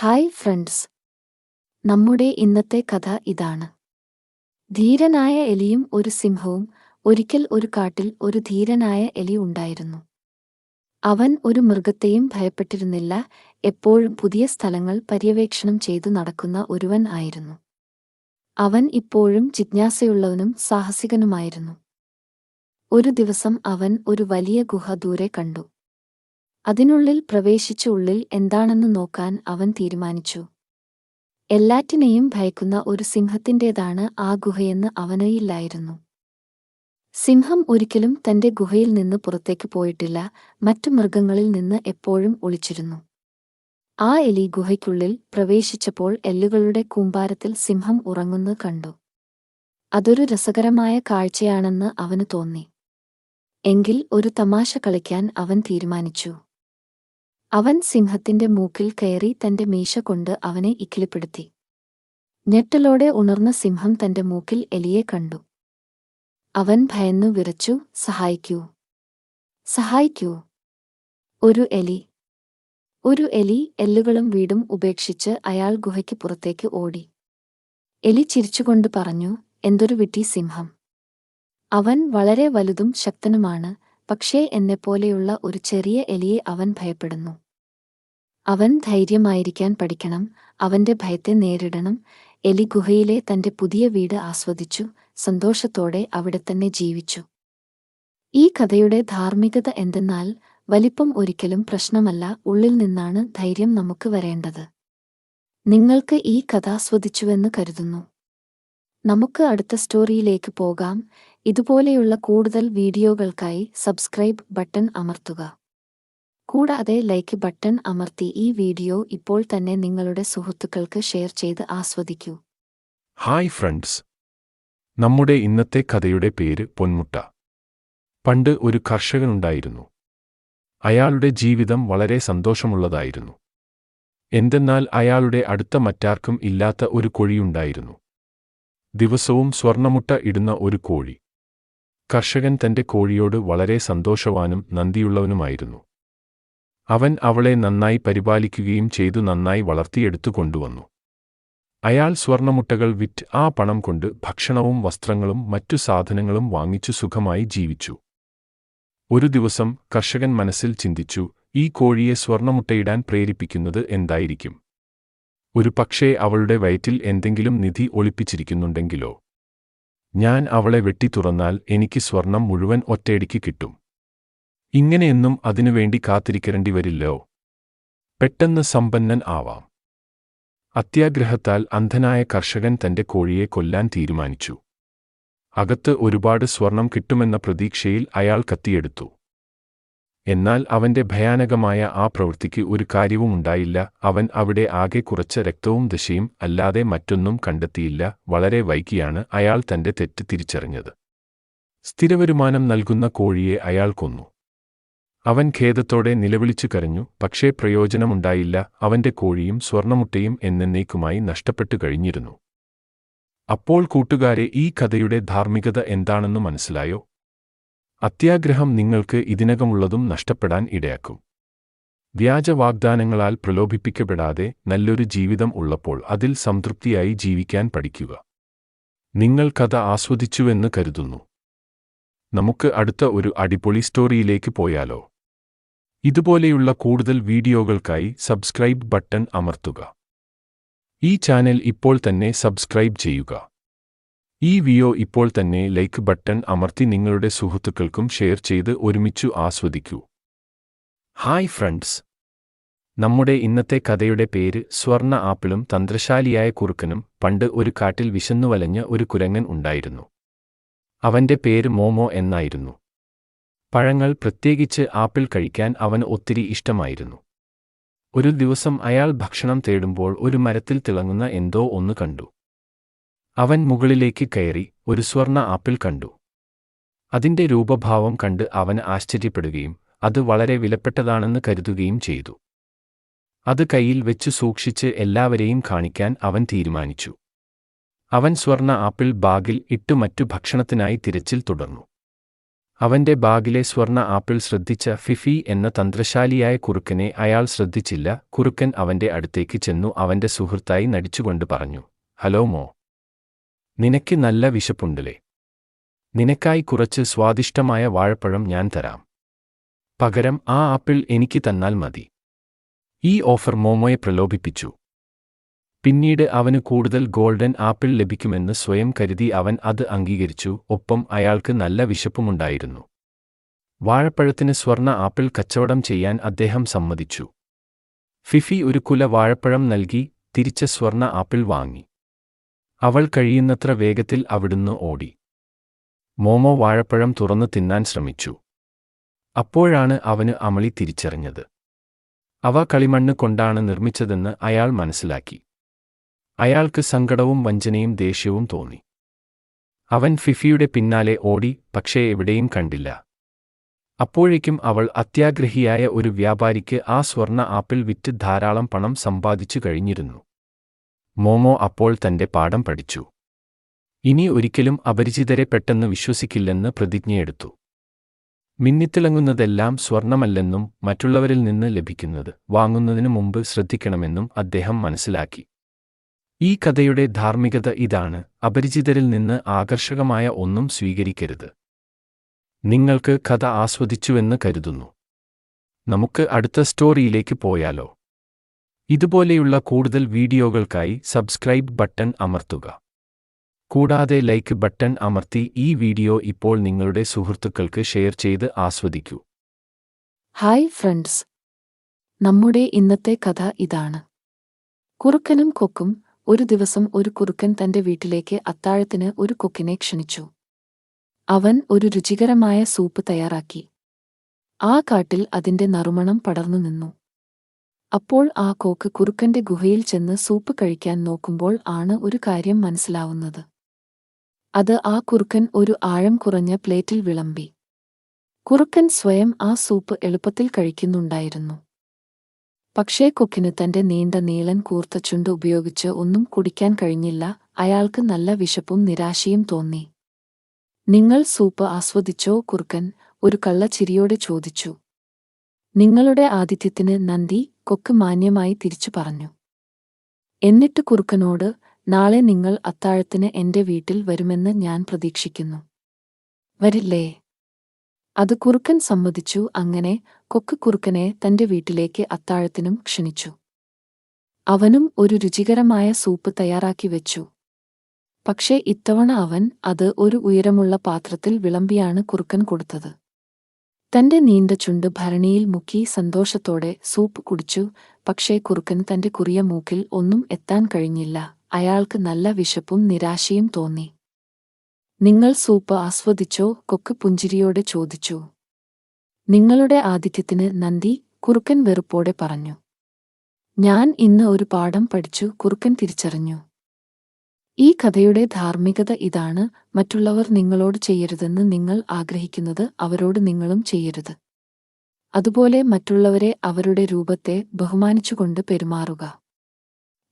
Hi friends. നമ്മുടെ ഇന്നത്തെ കഥ ഇതാണ്. ധീരനായ എലിയും ഒരു സിംഹവും ഒരിക്കൽ ഒരു കാട്ടിൽ ഒരു ധീരനായ എലി ഉണ്ടായിരുന്നു. അവൻ ഒരു മൃഗത്തെയും ഭയപ്പെട്ടിരുന്നില്ല എപ്പോഴും പുതിയ സ്ഥലങ്ങൾ പര്യവേക്ഷണം ചെയ്തു നടക്കുന്ന ഒരുവൻ ആയിരുന്നു. അവൻ ഇപ്പോഴും ജിജ്ഞാസയുള്ളവനും സാഹസികനുമായിരുന്നു. ഒരു ദിവസം അവൻ ഒരു വലിയ ഗുഹ ദൂരെ കണ്ടു. അതിനുള്ളിൽ പ്രവേശിച്ച ഉള്ളിൽ എന്താണെന്ന് നോക്കാൻ അവൻ തീരുമാനിച്ചു. എല്ലാറ്റിനെയും ഭയക്കുന്ന ഒരു സിംഹത്തിന്റേതാണ് ആ ഗുഹയെന്ന് അവനയില്ലായിരുന്നു സിംഹം ഒരിക്കലും തന്റെ ഗുഹയിൽ നിന്ന് പുറത്തേക്ക് പോയിട്ടില്ല മറ്റു മൃഗങ്ങളിൽ നിന്ന് എപ്പോഴും ഒളിച്ചിരുന്നു. ആ എലി ഗുഹയ്ക്കുള്ളിൽ പ്രവേശിച്ചപ്പോൾ എല്ലുകളുടെ കൂമ്പാരത്തിൽ സിംഹം ഉറങ്ങുന്നത് കണ്ടു. അതൊരു രസകരമായ കാഴ്ചയാണെന്ന് അവന് തോന്നി. എങ്കിൽ ഒരു തമാശ കളിക്കാൻ അവൻ തീരുമാനിച്ചു. അവൻ സിംഹത്തിന്റെ മൂക്കിൽ കയറി തന്റെ മീശ കൊണ്ട് അവനെ ഇക്കിളിപ്പെടുത്തി. ഞെട്ടലോടെ ഉണർന്ന സിംഹം തന്റെ മൂക്കിൽ എലിയെ കണ്ടു. അവൻ ഭയന്നു വിറച്ചു സഹായിക്കൂ. സഹായിക്കൂ. ഒരു എലി. ഒരു എലി എല്ലുകളും വീടും ഉപേക്ഷിച്ച് അയാൾ ഗുഹയ്ക്ക് പുറത്തേക്ക് ഓടി. എലി ചിരിച്ചുകൊണ്ട് പറഞ്ഞു എന്തൊരു വിട്ടി സിംഹം. അവൻ വളരെ വലുതും ശക്തനുമാണ്. പക്ഷേ എന്നെപ്പോലെയുള്ള ഒരു ചെറിയ എലിയെ അവൻ ഭയപ്പെടുന്നു. അവൻ ധൈര്യമായിരിക്കാൻ പഠിക്കണം അവന്റെ ഭയത്തെ നേരിടണം. എലി ഗുഹയിലെ തന്റെ പുതിയ വീട് ആസ്വദിച്ചു സന്തോഷത്തോടെ അവിടെ തന്നെ ജീവിച്ചു. ഈ കഥയുടെ ധാർമ്മികത എന്തെന്നാൽ വലിപ്പം ഒരിക്കലും പ്രശ്നമല്ല ഉള്ളിൽ നിന്നാണ് ധൈര്യം നമുക്ക് വരേണ്ടത്. നിങ്ങൾക്ക് ഈ കഥ ആസ്വദിച്ചുവെന്ന് കരുതുന്നു. നമുക്ക് അടുത്ത സ്റ്റോറിയിലേക്ക് പോകാം. ഇതുപോലെയുള്ള കൂടുതൽ വീഡിയോകൾക്കായി സബ്സ്ക്രൈബ് ബട്ടൺ അമർത്തുക. കൂടാതെ ലൈക്ക് ബട്ടൺ അമർത്തി ഈ വീഡിയോ ഇപ്പോൾ തന്നെ നിങ്ങളുടെ സുഹൃത്തുക്കൾക്ക് ഷെയർ ചെയ്ത് ആസ്വദിക്കൂ. ഹായ് ഫ്രണ്ട്സ് നമ്മുടെ ഇന്നത്തെ കഥയുടെ പേര് പൊന്മുട്ട. പണ്ട് ഒരു കർഷകനുണ്ടായിരുന്നു. അയാളുടെ ജീവിതം വളരെ സന്തോഷമുള്ളതായിരുന്നു. എന്തെന്നാൽ അയാളുടെ അടുത്ത മറ്റാർക്കും ഇല്ലാത്ത ഒരു കോഴിയുണ്ടായിരുന്നു. ദിവസവും സ്വർണമുട്ട ഇടുന്ന ഒരു കോഴി. കർഷകൻ തന്റെ കോഴിയോട് വളരെ സന്തോഷവാനും നന്ദിയുള്ളവനുമായിരുന്നു. അവൻ അവളെ നന്നായി പരിപാലിക്കുകയും ചെയ്തു നന്നായി വളർത്തിയെടുത്തു കൊണ്ടുവന്നു അയാൾ സ്വർണമുട്ടകൾ വിറ്റ് ആ പണം കൊണ്ട് ഭക്ഷണവും വസ്ത്രങ്ങളും മറ്റു സാധനങ്ങളും വാങ്ങിച്ചു സുഖമായി ജീവിച്ചു. ഒരു ദിവസം കർഷകൻ മനസ്സിൽ ചിന്തിച്ചു ഈ കോഴിയെ സ്വർണമുട്ടയിടാൻ പ്രേരിപ്പിക്കുന്നത് എന്തായിരിക്കും? ഒരു പക്ഷേ അവളുടെ വയറ്റിൽ എന്തെങ്കിലും നിധി ഒളിപ്പിച്ചിരിക്കുന്നുണ്ടെങ്കിലോ? ഞാൻ അവളെ വെട്ടി തുറന്നാൽ എനിക്ക് സ്വർണം മുഴുവൻ ഒറ്റയടിക്ക് കിട്ടും. ഇങ്ങനെയൊന്നും അതിനുവേണ്ടി കാത്തിരിക്കേണ്ടി വരില്ലോ പെട്ടെന്ന് സമ്പന്നൻ ആവാം. അത്യാഗ്രഹത്താൽ അന്ധനായ കർഷകൻ തന്റെ കോഴിയെ കൊല്ലാൻ തീരുമാനിച്ചു. അകത്ത് ഒരുപാട് സ്വർണം കിട്ടുമെന്ന പ്രതീക്ഷയിൽ അയാൾ കത്തിയെടുത്തു. എന്നാൽ അവന്റെ ഭയാനകമായ ആ പ്രവൃത്തിക്ക് ഒരു കാര്യവുമുണ്ടായില്ല അവൻ അവിടെ ആകെ കുറച്ച് രക്തവും ദശയും അല്ലാതെ മറ്റൊന്നും കണ്ടെത്തിയില്ല. വളരെ വൈകിയാണ് അയാൾ തന്റെ തെറ്റ് തിരിച്ചറിഞ്ഞത്. സ്ഥിരവരുമാനം നൽകുന്ന കോഴിയെ അയാൾ കൊന്നു. അവൻ ഖേദത്തോടെ നിലവിളിച്ചു കരഞ്ഞു. പക്ഷേ പ്രയോജനമുണ്ടായില്ല. അവന്റെ കോഴിയും സ്വർണമുട്ടയും എന്നേക്കുമായി നഷ്ടപ്പെട്ടു കഴിഞ്ഞിരുന്നു. അപ്പോൾ കൂട്ടുകാരെ ഈ കഥയുടെ ധാർമ്മികത എന്താണെന്ന് മനസ്സിലായോ? അത്യാഗ്രഹം നിങ്ങൾക്ക് ഇതിനകമുള്ളതും നഷ്ടപ്പെടാൻ ഇടയാക്കും. വ്യാജ വാഗ്ദാനങ്ങളാൽ പ്രലോഭിപ്പിക്കപ്പെടാതെ നല്ലൊരു ജീവിതം ഉള്ളപ്പോൾ അതിൽ സംതൃപ്തിയായി ജീവിക്കാൻ പഠിക്കുക. നിങ്ങൾ കഥ ആസ്വദിച്ചുവെന്ന് കരുതുന്നു. നമുക്ക് അടുത്ത ഒരു അടിപൊളി സ്റ്റോറിയിലേക്ക് പോയാലോ? ഇതുപോലെയുള്ള കൂടുതൽ വീഡിയോകൾക്കായി സബ്സ്ക്രൈബ് ബട്ടൺ അമർത്തുക. ഈ ചാനൽ ഇപ്പോൾ തന്നെ സബ്സ്ക്രൈബ് ചെയ്യുക. ഈ വീഡിയോ ഇപ്പോൾ തന്നെ ലൈക്ക് ബട്ടൺ അമർത്തി നിങ്ങളുടെ സുഹൃത്തുക്കൾക്കും ഷെയർ ചെയ്ത് ഒരുമിച്ചു ആസ്വദിക്കൂ. Hi friends. നമ്മുടെ ഇന്നത്തെ കഥയുടെ പേര് സ്വർണ ആപ്പിളും തന്ത്രശാലിയായ കുറുക്കനും പണ്ട് ഒരു കാട്ടിൽ വിശന്നുവലഞ്ഞ ഒരു കുരങ്ങൻ ഉണ്ടായിരുന്നു. അവന്റെ പേര് മോമോ എന്നായിരുന്നു. പഴങ്ങൾ പ്രത്യേകിച്ച് ആപ്പിൾ കഴിക്കാൻ അവന് ഒത്തിരി ഇഷ്ടമായിരുന്നു. ഒരു ദിവസം അയാൾ ഭക്ഷണം തേടുമ്പോൾ ഒരു മരത്തിൽ തിളങ്ങുന്ന എന്തോ ഒന്ന് കണ്ടു. അവൻ മുകളിലേക്ക് കയറി ഒരു സ്വർണ ആപ്പിൾ കണ്ടു. അതിന്റെ രൂപഭാവം കണ്ട് അവൻ ആശ്ചര്യപ്പെടുകയും അത് വളരെ വിലപ്പെട്ടതാണെന്ന് കരുതുകയും ചെയ്തു. അത് കയ്യിൽ വെച്ച് സൂക്ഷിച്ച് എല്ലാവരെയും കാണിക്കാൻ അവൻ തീരുമാനിച്ചു. അവൻ സ്വർണ ആപ്പിൾ ബാഗിൽ ഇട്ടു മറ്റു ഭക്ഷണത്തിനായി തിരച്ചിൽ തുടർന്നു. അവന്റെ ബാഗിലെ സ്വർണ ആപ്പിൾ ശ്രദ്ധിച്ച ഫിഫി എന്ന തന്ത്രശാലിയായ കുറുക്കനെ അയാൾ ശ്രദ്ധിച്ചില്ല. കുറുക്കൻ അവന്റെ അടുത്തേക്ക് ചെന്നു അവന്റെ സുഹൃത്തായി നടിച്ചുകൊണ്ട് പറഞ്ഞു ഹലോ മോ നിനക്ക് നല്ല വിശപ്പുണ്ടല്ലേ? നിനക്കായി കുറച്ച് സ്വാദിഷ്ടമായ വാഴപ്പഴം ഞാൻ തരാം. പകരം ആ ആപ്പിൾ എനിക്ക് തന്നാൽ മതി. ഈ ഓഫർ മോമോയെ പ്രലോഭിപ്പിച്ചു. പിന്നീട് അവന് കൂടുതൽ ഗോൾഡൻ ആപ്പിൾ ലഭിക്കുമെന്ന് സ്വയം കരുതി അവൻ അത് അംഗീകരിച്ചു ഒപ്പം അയാൾക്ക് നല്ല വിശപ്പുമുണ്ടായിരുന്നു. വാഴപ്പഴത്തിന് സ്വർണ ആപ്പിൾ കച്ചവടം ചെയ്യാൻ അദ്ദേഹം സമ്മതിച്ചു. ഫിഫി ഒരു കുല വാഴപ്പഴം നൽകി തിരിച്ച സ്വർണ ആപ്പിൾ വാങ്ങി. അവൾ കഴിയുന്നത്ര വേഗത്തിൽ അവിടുന്ന് ഓടി. മോമോ വാഴപ്പഴം തുറന്നു തിന്നാൻ ശ്രമിച്ചു. അപ്പോഴാണ് അവന് അമളി തിരിച്ചറിഞ്ഞത്. അവ കളിമണ്ണ് കൊണ്ടാണ് നിർമ്മിച്ചതെന്ന് അയാൾ മനസ്സിലാക്കി. അയാൾക്ക് സങ്കടവും വഞ്ചനയും ദേഷ്യവും തോന്നി. അവൻ ഫിഫിയുടെ പിന്നാലെ ഓടി പക്ഷേ എവിടെയും കണ്ടില്ല. അപ്പോഴേക്കും അവൾ അത്യാഗ്രഹിയായ ഒരു വ്യാപാരിക്ക് ആ സ്വർണ ആപ്പിൾ വിറ്റ് ധാരാളം പണം സമ്പാദിച്ചു കഴിഞ്ഞിരുന്നു. മോമോ അപ്പോൾ തന്റെ പാഠം പഠിച്ചു. ഇനി ഒരിക്കലും അപരിചിതരെ പെട്ടെന്ന് വിശ്വസിക്കില്ലെന്ന് പ്രതിജ്ഞയെടുത്തു. മിന്നിത്തിളങ്ങുന്നതെല്ലാം സ്വർണമല്ലെന്നും മറ്റുള്ളവരിൽ നിന്ന് ലഭിക്കുന്നത് വാങ്ങുന്നതിനു മുമ്പ് ശ്രദ്ധിക്കണമെന്നും അദ്ദേഹം മനസ്സിലാക്കി. ഈ കഥയുടെ ധാർമ്മികത ഇതാണ് അപരിചിതരിൽ നിന്ന് ആകർഷകമായ ഒന്നും സ്വീകരിക്കരുത്. നിങ്ങൾക്ക് കഥ ആസ്വദിച്ചുവെന്ന് കരുതുന്നു. നമുക്ക് അടുത്ത സ്റ്റോറിയിലേക്ക് പോയാലോ? ഇതുപോലെയുള്ള കൂടുതൽ വീഡിയോകൾക്കായി സബ്സ്ക്രൈബ് ബട്ടൺ അമർത്തുക. കൂടാതെ ലൈക്ക് ബട്ടൺ അമർത്തി ഈ വീഡിയോ ഇപ്പോൾ നിങ്ങളുടെ സുഹൃത്തുക്കൾക്ക് ഷെയർ ചെയ്ത് ആസ്വദിക്കൂ. Hi friends. നമ്മുടെ ഇന്നത്തെ കഥ ഇതാണ്. കുറുക്കനും കൊക്കും ഒരു ദിവസം ഒരു കുറുക്കൻ തന്റെ വീട്ടിലേക്ക് അത്താഴത്തിന് ഒരു കൊക്കിനെ ക്ഷണിച്ചു. അവൻ ഒരു രുചികരമായ സൂപ്പ് തയ്യാറാക്കി. ആ കാട്ടിൽ അതിന്റെ നറുമണം പടർന്നു നിന്നു. അപ്പോൾ ആ കോക്ക് കുറുക്കന്റെ ഗുഹയിൽ ചെന്ന് സൂപ്പ് കഴിക്കാൻ നോക്കുമ്പോൾ ആണ് ഒരു കാര്യം മനസ്സിലാവുന്നത്. അത് ആ കുറുക്കൻ ഒരു ആഴം കുറഞ്ഞ പ്ലേറ്റിൽ വിളമ്പി. കുറുക്കൻ സ്വയം ആ സൂപ്പ് എളുപ്പത്തിൽ കഴിക്കുന്നുണ്ടായിരുന്നു. പക്ഷേ കൊക്കിന് തന്റെ നീണ്ട നീളൻ കൂർത്ത ചുണ്ട് ഉപയോഗിച്ച് ഒന്നും കുടിക്കാൻ കഴിഞ്ഞില്ല അയാൾക്ക് നല്ല വിശപ്പും നിരാശയും തോന്നി. നിങ്ങൾ സൂപ്പ് ആസ്വദിച്ചോ കുറുക്കൻ? ഒരു കള്ളച്ചിരിയോടെ ചോദിച്ചു. നിങ്ങളുടെ ആതിഥ്യത്തിന് നന്ദി കൊക്ക് മാന്യമായി തിരിച്ചു പറഞ്ഞു. എന്നിട്ട് കുറുക്കനോട് നാളെ നിങ്ങൾ അത്താഴത്തിന് എന്റെ വീട്ടിൽ വരുമെന്ന് ഞാൻ പ്രതീക്ഷിക്കുന്നു. വരില്ലേ അത് കുറുക്കൻ സമ്മതിച്ചു. അങ്ങനെ കൊക്ക് കുറുക്കനെ തന്റെ വീട്ടിലേക്ക് അത്താഴത്തിനും ക്ഷണിച്ചു. അവനും ഒരു രുചികരമായ സൂപ്പ് തയ്യാറാക്കി വെച്ചു. പക്ഷേ ഇത്തവണ അവൻ അത് ഒരു ഉയരമുള്ള പാത്രത്തിൽ വിളമ്പിയാണ് കുറുക്കൻ കൊടുത്തത്. തന്റെ നീണ്ട ചുണ്ട് ഭരണിയിൽ മുക്കി സന്തോഷത്തോടെ സൂപ്പ് കുടിച്ചു. പക്ഷേ കുറുക്കൻ തന്റെ കുറിയ മൂക്കിൽ ഒന്നും എത്താൻ കഴിഞ്ഞില്ല. അയാൾക്ക് നല്ല വിശപ്പും നിരാശയും തോന്നി. നിങ്ങൾ സൂപ്പ് ആസ്വദിച്ചോ? കൊക്ക് പുഞ്ചിരിയോടെ ചോദിച്ചു. നിങ്ങളുടെ ആതിഥ്യത്തിന് നന്ദി കുറുക്കൻ വെറുപ്പോടെ പറഞ്ഞു. ഞാൻ ഇന്ന് ഒരു പാഠം പഠിച്ചു കുറുക്കൻ തിരിച്ചറിഞ്ഞു. ഈ കഥയുടെ ധാർമ്മികത ഇതാണ്. മറ്റുള്ളവർ നിങ്ങളോട് ചെയ്യരുതെന്ന് നിങ്ങൾ ആഗ്രഹിക്കുന്നത് അവരോട് നിങ്ങളും ചെയ്യരുത്. അതുപോലെ മറ്റുള്ളവരെ അവരുടെ രൂപത്തെ ബഹുമാനിച്ചുകൊണ്ട് പെരുമാറുക.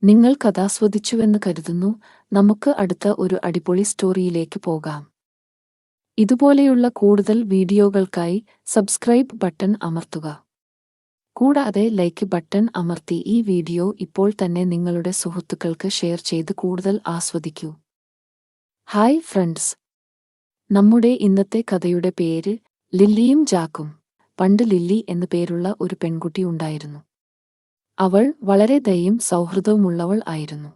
നിങ്ങൾ കഥാസ്വദിച്ചുവെന്ന് കരുതുന്നു. നമുക്ക് അടുത്ത ഒരു അടിപൊളി സ്റ്റോറിയിലേക്ക് പോകാം. ഇതുപോലെയുള്ള കൂടുതൽ വീഡിയോകൾക്കായി സബ്സ്ക്രൈബ് ബട്ടൺ അമർത്തുക. കൂടാതെ ലൈക്ക് ബട്ടൺ അമർത്തി ഈ വീഡിയോ ഇപ്പോൾ തന്നെ നിങ്ങളുടെ സുഹൃത്തുക്കൾക്ക് ഷെയർ ചെയ്ത് കൂടുതൽ ആസ്വദിക്കൂ. ഹായ് ഫ്രണ്ട്സ് നമ്മുടെ ഇന്നത്തെ കഥയുടെ പേര് ലില്ലിയും ജാക്കും. പണ്ട് ലില്ലി എന്നു പേരുള്ള ഒരു പെൺകുട്ടി ഉണ്ടായിരുന്നു. അവൾ വളരെ ദയയും സൗഹൃദവുമുള്ളവൾ ആയിരുന്നു.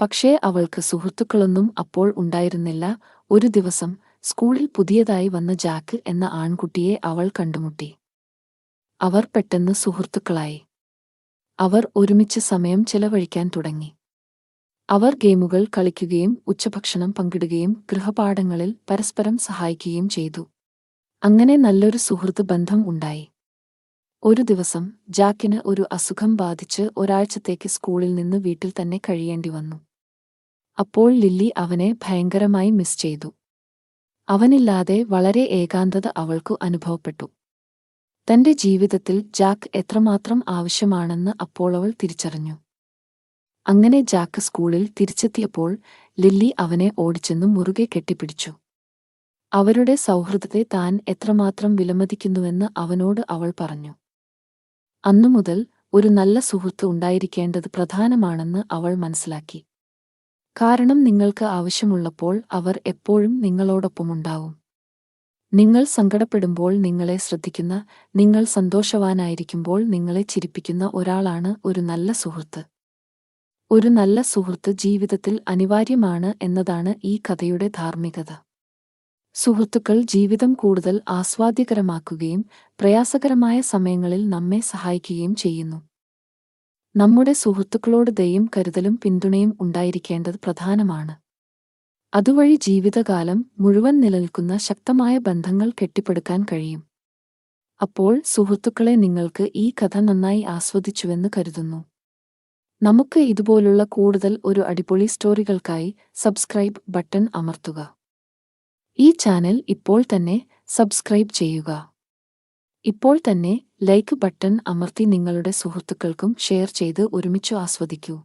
പക്ഷേ അവൾക്ക് സുഹൃത്തുക്കളൊന്നും അപ്പോൾ ഉണ്ടായിരുന്നില്ല. ഒരു ദിവസം സ്കൂളിൽ പുതിയതായി വന്ന ജാക്ക് എന്ന ആൺകുട്ടിയെ അവൾ കണ്ടുമുട്ടി. അവർ പെട്ടെന്ന് സുഹൃത്തുക്കളായി. അവർ ഒരുമിച്ച് സമയം ചെലവഴിക്കാൻ തുടങ്ങി. അവർ ഗെയിമുകൾ കളിക്കുകയും ഉച്ചഭക്ഷണം പങ്കിടുകയും ഗൃഹപാഠങ്ങളിൽ പരസ്പരം സഹായിക്കുകയും ചെയ്തു. അങ്ങനെ നല്ലൊരു സുഹൃത്ത് ബന്ധം ഉണ്ടായി. ഒരു ദിവസം ജാക്കിന് ഒരു അസുഖം ബാധിച്ച് ഒരാഴ്ചത്തേക്ക് സ്കൂളിൽ നിന്ന് വീട്ടിൽ തന്നെ കഴിയേണ്ടി വന്നു. അപ്പോൾ ലില്ലി അവനെ ഭയങ്കരമായി മിസ് ചെയ്തു. അവനില്ലാതെ വളരെ ഏകാന്തത അവൾക്കു അനുഭവപ്പെട്ടു. തന്റെ ജീവിതത്തിൽ ജാക്ക് എത്രമാത്രം ആവശ്യമാണെന്ന് അപ്പോൾ അവൾ തിരിച്ചറിഞ്ഞു. അങ്ങനെ ജാക്ക് സ്കൂളിൽ തിരിച്ചെത്തിയപ്പോൾ ലില്ലി അവനെ ഓടിച്ചെന്ന് മുറുകെ കെട്ടിപ്പിടിച്ചു. അവരുടെ സൗഹൃദത്തെ താൻ എത്രമാത്രം വിലമതിക്കുന്നുവെന്ന് അവനോട് അവൾ പറഞ്ഞു. അന്നുമുതൽ ഒരു നല്ല സുഹൃത്ത് ഉണ്ടായിരിക്കേണ്ടത് പ്രധാനമാണെന്ന് അവൾ മനസ്സിലാക്കി. കാരണം നിങ്ങൾക്ക് ആവശ്യമുള്ളപ്പോൾ അവർ എപ്പോഴും നിങ്ങളോടൊപ്പമുണ്ടാവും. നിങ്ങൾ സങ്കടപ്പെടുമ്പോൾ നിങ്ങളെ ശ്രദ്ധിക്കുന്ന നിങ്ങൾ സന്തോഷവാനായിരിക്കുമ്പോൾ നിങ്ങളെ ചിരിപ്പിക്കുന്ന ഒരാളാണ് ഒരു നല്ല സുഹൃത്ത്. ഒരു നല്ല സുഹൃത്ത് ജീവിതത്തിൽ അനിവാര്യമാണ് എന്നതാണ് ഈ കഥയുടെ ധാർമ്മികത. സുഹൃത്തുക്കൾ ജീവിതം കൂടുതൽ ആസ്വാദ്യകരമാക്കുകയും പ്രയാസകരമായ സമയങ്ങളിൽ നമ്മെ സഹായിക്കുകയും ചെയ്യുന്നു. നമ്മുടെ സുഹൃത്തുക്കളോട് ദയും കരുതലും പിന്തുണയും ഉണ്ടായിരിക്കേണ്ടത് പ്രധാനമാണ്. അതുവഴി ജീവിതകാലം മുഴുവൻ നിലനിൽക്കുന്ന ശക്തമായ ബന്ധങ്ങൾ കെട്ടിപ്പടുക്കാൻ കഴിയും. അപ്പോൾ സുഹൃത്തുക്കളെ നിങ്ങൾക്ക് ഈ കഥ നന്നായി ആസ്വദിച്ചുവെന്ന് കരുതുന്നു. നമുക്ക് ഇതുപോലുള്ള കൂടുതൽ ഒരു അടിപൊളി സ്റ്റോറികൾക്കായി സബ്സ്ക്രൈബ് ബട്ടൺ അമർത്തുക. ഈ ചാനൽ ഇപ്പോൾ തന്നെ സബ്സ്ക്രൈബ് ചെയ്യുക. ഇപ്പോൾ തന്നെ ലൈക്ക് ബട്ടൺ അമർത്തി നിങ്ങളുടെ സുഹൃത്തുക്കൾക്കും ഷെയർ ചെയ്ത് ഒരുമിച്ച് ആസ്വദിക്കൂ.